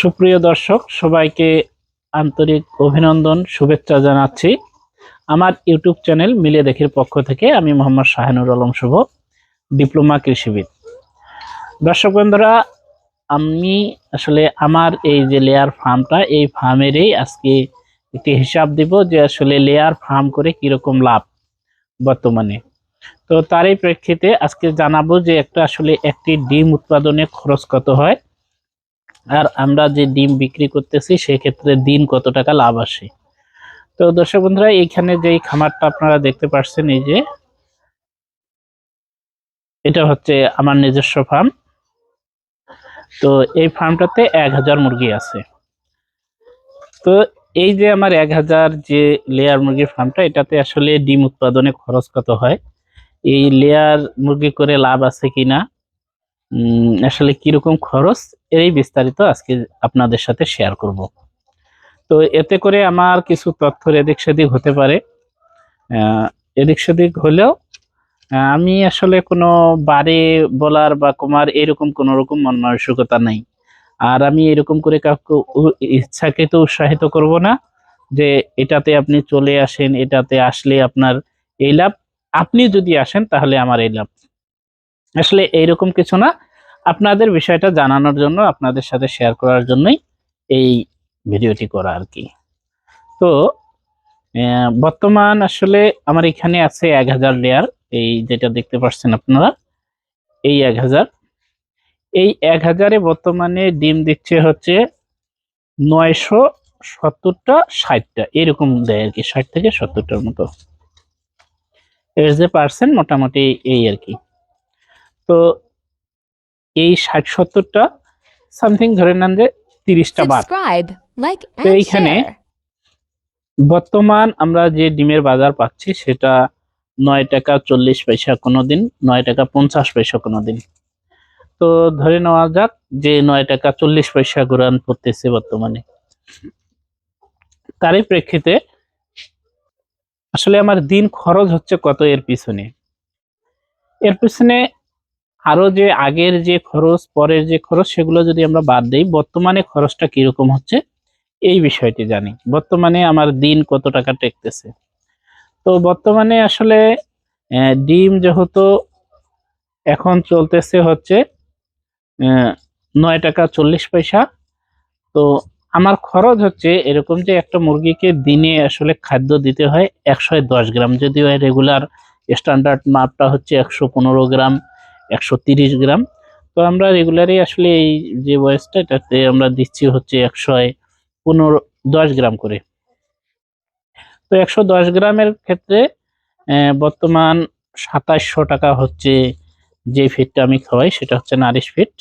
সুপ্রিয় দর্শক, সবাইকে আন্তরিক অভিনন্দন, শুভেচ্ছা জানাচ্ছি। আমার ইউটিউব চ্যানেল মিলে দেখির পক্ষ থেকে আমি মোহাম্মদ শাহানুর আলম শুভ, ডিপ্লোমা কৃষিবিদ। দর্শক বন্ধুরা, আমি আসলে আমার এই যে লেয়ার ফার্মটা এই ফার্মেরই আজকে একটি হিসাব দিব যে আসলে লেয়ার ফার্ম করে কীরকম লাভ বর্তমানে। তো তারই প্রেক্ষিতে আজকে জানাব যে একটা আসলে একটি ডিম উৎপাদনে খরচ কত হয়। আর আমরা যে ডিম বিক্রি করতেছি, সেক্ষেত্রে দিন কত টাকা লাভ আসে? তো দর্শক বন্ধুরা এইখানে যে খামারটা আপনারা দেখতে পাচ্ছেন এই যে, এটা হচ্ছে আমার নিজস্ব ফার্ম তো এই ফার্মটাতে এক হাজার মুরগি আছে। তো এই যে আমার এক হাজার যে লেয়ার মুরগির ফার্মটা এটাতে আসলে ডিম উৎপাদনে খরচ কত হয়? এই লেয়ার মুরগি করে লাভ আছে কিনা? আসলে কীরকম খরচ এই বিস্তারিত আজকে আপনাদের সাথে শেয়ার করব। তো এতে করে আমার কিছু তথ্য এদিক সেদিক হতে পারে। এদিক সেদিক হলেও আমি আসলে কোনো বারে বলার বা কমার এরকম কোনো রকম মন মানসিকতা নাই। আর আমি এরকম করে কাউকে উ- ইচ্ছাকৃত উৎসাহিত করব না যে এটাতে আপনি চলে আসেন, এটাতে আসলে আপনার এই লাভ। আপনি যদি আসেন, তাহলে আমার এই লাভ। আসলে এইরকম কিছু না। আপনাদের বিষয়টা জানানোর জন্য আপনাদের সাথে শেয়ার করার জন্যই এই ভিডিওটি করা আর কি। তো বর্তমান আসলে আমার এখানে আছে এক হাজার লেয়ার এই যেটা দেখতে পাচ্ছেন আপনারা, এই এক হাজার। এই এক হাজারে বর্তমানে ডিম দিচ্ছে হচ্ছে নয়শো সত্তরটা, ষাটটা, এরকম দেয় আর কি, ষাট থেকে সত্তরটার মতো। এর যে পার্সেন্ট মোটামুটি এই আর কি। তো এই ষাট সত্তরটা সামথিং ধরে নেন যে তিরিশটা বাদ। তো এইখানে বর্তমান আমরা যে ডিমের বাজার পাচ্ছি সেটা নয় টাকা চল্লিশ পয়সা কোনো দিন নয় টাকা পঞ্চাশ পয়সা কোনো দিন। তো ধরে নেওয়া যাক যে নয় টাকা চল্লিশ পয়সা গোরান পড়তেছে বর্তমানে। তারই প্রেক্ষিতে আসলে আমার দিন খরচ হচ্ছে কত এর পিছনে? এর পিছনে আরও যে আগের যে খরচ, পরের যে খরচ, সেগুলো যদি আমরা বাদ দিই, বর্তমানে খরচটা কীরকম হচ্ছে? এই বিষয়টি জানি। বর্তমানে আমার দিন কত টাকা টেকতেছে? তো বর্তমানে আসলে ডিম যেহেতু এখন চলতেছে হচ্ছে নয় টাকা চল্লিশ পয়সা। তো আমার খরচ হচ্ছে এরকম যে একটা মুরগিকে দিনে আসলে খাদ্য দিতে হয় একশো দশ গ্রাম। যদিও রেগুলার স্ট্যান্ডার্ড মাপটা হচ্ছে একশো পনেরো গ্রাম। একশো গ্রাম। তো আমরা রেগুলারই আসলে এই যে বয়সটা, এটাতে আমরা দিচ্ছি হচ্ছে একশো পনেরো, দশ গ্রাম করে। তো একশো দশ গ্রামের ক্ষেত্রে বর্তমান সাতাশশো টাকা হচ্ছে যে ফিডটা আমি খাওয়াই, সেটা হচ্ছে নারিশ ফিড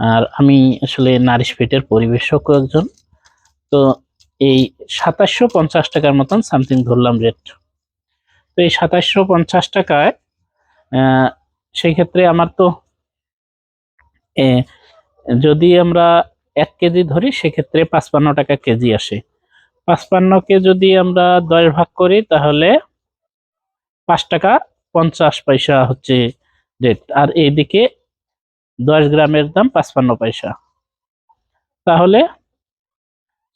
আর আমি আসলে নারিশ ফিডের পরিবেশক একজন। তো এই সাতাশশো পঞ্চাশ টাকার মতন সামথিং ধরলাম রেট তো এই সাতাশশো পঞ্চাশ টাকায় সেই ক্ষেত্রে আমার তো যদি আমরা এক কেজি ধরি, সেক্ষেত্রে পাঁচপান্ন টাকা কেজি আসে। পাঁচপান্নকে যদি আমরা দশ ভাগ করি, তাহলে পাঁচ টাকা পঞ্চাশ পয়সা হচ্ছে রেট আর এইদিকে দশ গ্রামের দাম পাঁচপান্ন পয়সা। তাহলে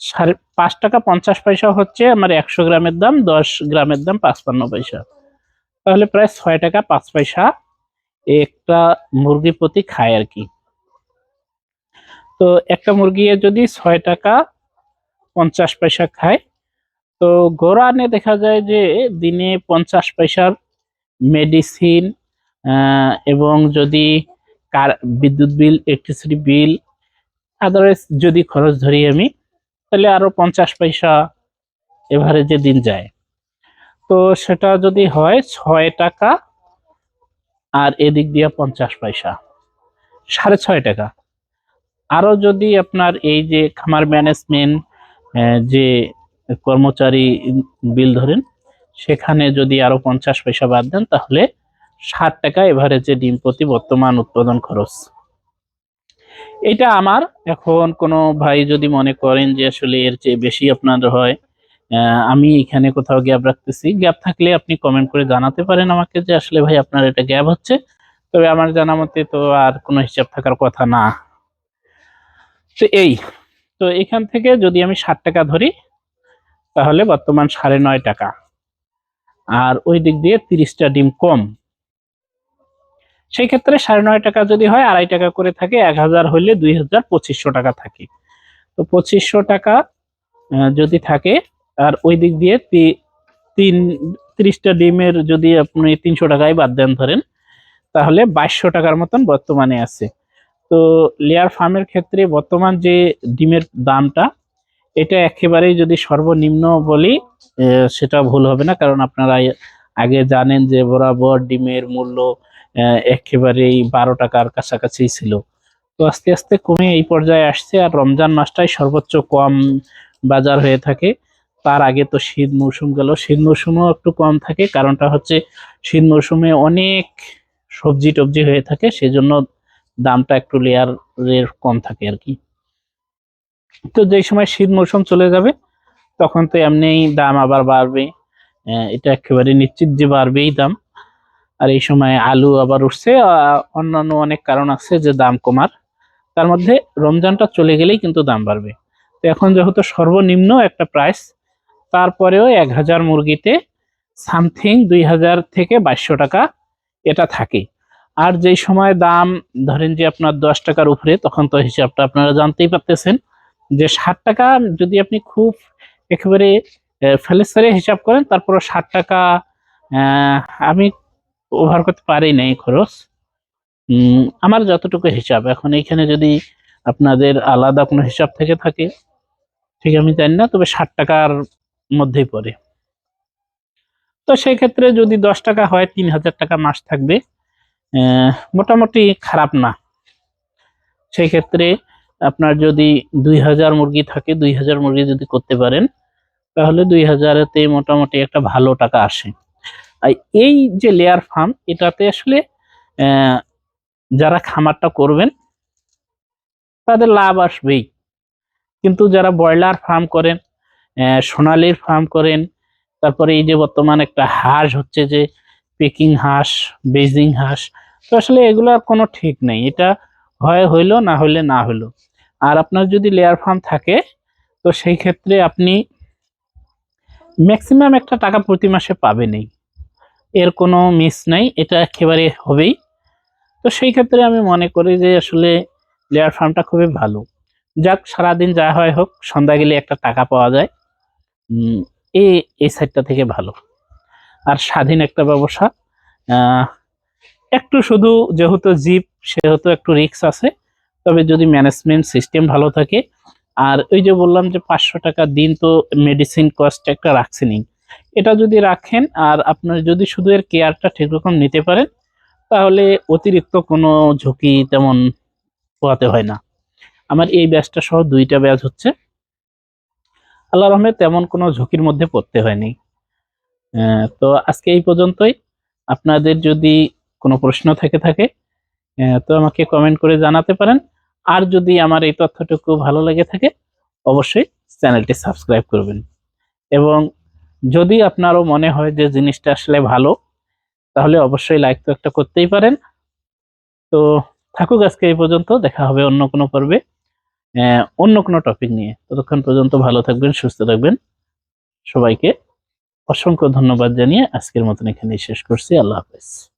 সাড়ে পাঁচ টাকা পঞ্চাশ পয়সা হচ্ছে আমার একশো গ্রামের দাম, দশ গ্রামের দাম পাঁচপান্ন পয়সা। তাহলে প্রায় ছয় টাকা পাঁচ পয়সা একটা মুরগি প্রতি খায় আর কি। তো একটা মুরগি যদি ছয় টাকা পঞ্চাশ পয়সা খায়, তো গোড়ানে দেখা যায় যে দিনে পঞ্চাশ পয়সার মেডিসিন এবং যদি কার, বিদ্যুৎ বিল ইলেকট্রিসিটি বিল আদারওয়াইজ যদি খরচ ধরি আমি, তাহলে আরও পঞ্চাশ পয়সা এভারেজে দিন যায়। তো সেটা যদি হয় ছয় টাকা আর এদিক দিয়ে পঞ্চাশ পয়সা। সাড়ে ছয় টাকা। আরও যদি আপনার এই যে খামার ম্যানেজমেন্ট যে কর্মচারী বিল ধরেন, সেখানে যদি আরও পঞ্চাশ পয়সা বাদ দেন, তাহলে ষাট টাকা এভারেজে ডিম প্রতি বর্তমান উৎপাদন খরচ। এটা আমার। এখন কোনো ভাই যদি মনে করেন যে আসলে এর চেয়ে বেশি আপনার হয় আমি এখানে কোথাও গ্যাপ রাখতেছি। গ্যাপ থাকলে আপনি কমেন্ট করে জানাতে পারেন আমাকে যে আসলে ভাই আপনার এটা গ্যাপ হচ্ছে। তবে আমার জানা মতে তো আর কোনো হিসাব থাকার কথা না। তো এই, তো এখান থেকে যদি আমি ষাট টাকা ধরি, তাহলে বর্তমান সাড়ে নয় টাকা। আর ওই দিক দিয়ে তিরিশটা ডিম কম। সেই ক্ষেত্রে সাড়ে নয় টাকা যদি হয়, আড়াই টাকা করে থাকে, এক হাজার হইলে দুই হাজার পঁচিশশো টাকা থাকে। তো পঁচিশশো টাকা যদি থাকে আর ওই দিক দিয়ে তিন, তিরিশটা ডিমের যদি আপনি তিনশো টাকায় বাদ দেন ধরেন, তাহলে বাইশশো টাকার মতন বর্তমানে আছে। তো লেয়ার ফার্মের ক্ষেত্রে বর্তমান যে ডিমের দামটা, এটা একেবারেই যদি সর্বনিম্ন বলি সেটা ভুল হবে না, কারণ আপনারা আগে জানেন যে বরাবর ডিমের মূল্য একেবারেই বারো টাকার কাছাকাছি ছিল। তো আস্তে আস্তে কমে এই পর্যায়ে আসছে, আর রমজান মাসটাই সর্বোচ্চ কম বাজার হয়ে থাকে। তার আগে তো শীত মৌসুম গেল। শীত মৌসুমেও একটু কম থাকে, কারণটা হচ্ছে শীত মৌসুমে অনেক সবজি টবজি হয়ে থাকে, সেজন্য দামটা একটু লেয়ারের কম থাকে আর কি। তো যেই সময় শীত মৌসুম চলে যাবে, তখন তো এমনিই দাম আবার বাড়বে। এটা একেবারে নিশ্চিত যে বাড়বেই দাম। আর এই সময় আলু আবার উঠছে অন্যান্য অনেক কারণ আছে যে দাম কমার। তার মধ্যে রমজানটা চলে গেলেই কিন্তু দাম বাড়বে। তো এখন যেহেতু সর্বনিম্ন একটা প্রাইস তারপরেও এক হাজার মুরগিতে সামথিং দুই হাজার থেকে বাইশশো টাকা এটা থাকে। আর যেই সময় দাম ধরেন যে আপনার দশ টাকার উপরে, তখন তো হিসাবটা আপনারা জানতেই পারতেছেন যে ষাট টাকা যদি আপনি খুব একেবারে ফেলেসারে হিসাব করেন তারপর ষাট টাকা আমি ওভার করতে পারি না এই খরচ। আমার যতটুকু হিসাব। এখন এইখানে যদি আপনাদের আলাদা কোনো হিসাব থেকে থাকে, ঠিক আমি জানি না, তবে ষাট টাকার মধ্যেই পড়ে। তো সেই ক্ষেত্রে যদি দশ টাকা হয়, তিন হাজার টাকা মাস থাকবে। মোটামুটি খারাপ না। সেই ক্ষেত্রে আপনার যদি দুই হাজার মুরগি থাকে, দুই হাজার মুরগি যদি করতে পারেন, তাহলে দুই হাজারেতে মোটামুটি একটা ভালো টাকা আসে। আর এই যে লেয়ার ফার্ম এটাতে আসলে যারা খামারটা করবেন, তাদের লাভ আসবেই। কিন্তু যারা ব্রয়লার ফার্ম করেন সোনালির ফার্ম করেন। তারপরে এই যে বর্তমান একটা হাঁস হচ্ছে যে পেকিং হাঁস বেজিং হাঁস। তো আসলে এগুলোর কোনো ঠিক নেই। এটা হয় হইল, না হইলে না হইল। আর আপনার যদি লেয়ার ফার্ম থাকে, তো সেই ক্ষেত্রে আপনি ম্যাক্সিমাম একটা টাকা প্রতি মাসে পাবেনই। এর কোনো মিস নাই। এটা একেবারে হবেই। তো সেই ক্ষেত্রে আমি মনে করি যে, আসলে লেয়ার ফার্মটা খুবই ভালো। যাক, সারাদিন যা হয় হোক সন্ধ্যা গেলে একটা টাকা পাওয়া যায়। উম, এই সাইডটা থেকে ভালো। আর স্বাধীন একটা ব্যবসা একটু শুধু যেহেতু জিপ সেহেতু একটু রিস্ক আছে তবে যদি ম্যানেজমেন্ট সিস্টেম ভালো থাকে আর ওই যে বললাম যে পাঁচশো টাকা দিন তো মেডিসিন কস্ট একটা রাখছেনই। এটা যদি রাখেন আর আপনার যদি শুধু এর কেয়ারটা ঠিক রকম নিতে পারেন তাহলে অতিরিক্ত কোনো ঝুঁকি তেমন পোয়াতে হয় না। আমার এই ব্যাচটা সহ দুইটা ব্যাচ হচ্ছে। আল্লাহ রহমে তেমন কোনো ঝুঁকির মধ্যে পড়তে হয়নি। তো আজকে এই পর্যন্তই। আপনাদের যদি কোনো প্রশ্ন থেকে থাকে তো আমাকে কমেন্ট করে জানাতে পারেন। আর যদি আমার এই তথ্যটুকু ভালো লেগে থাকে, অবশ্যই চ্যানেলটি সাবস্ক্রাইব করবেন। এবং যদি আপনারও মনে হয় যে জিনিসটা আসলে ভালো, তাহলে অবশ্যই লাইক তো একটা করতেই পারেন। তো থাকুক আজকে এই পর্যন্ত, দেখা হবে অন্য কোনো পর্বে। অন্য কোনো টপিক নিয়ে। ততক্ষণ পর্যন্ত ভালো থাকবেন, সুস্থ থাকবেন। সবাইকে অসংখ্য ধন্যবাদ জানিয়ে আজকের মতন এখানেই শেষ করছি। আল্লাহ হাফেজ।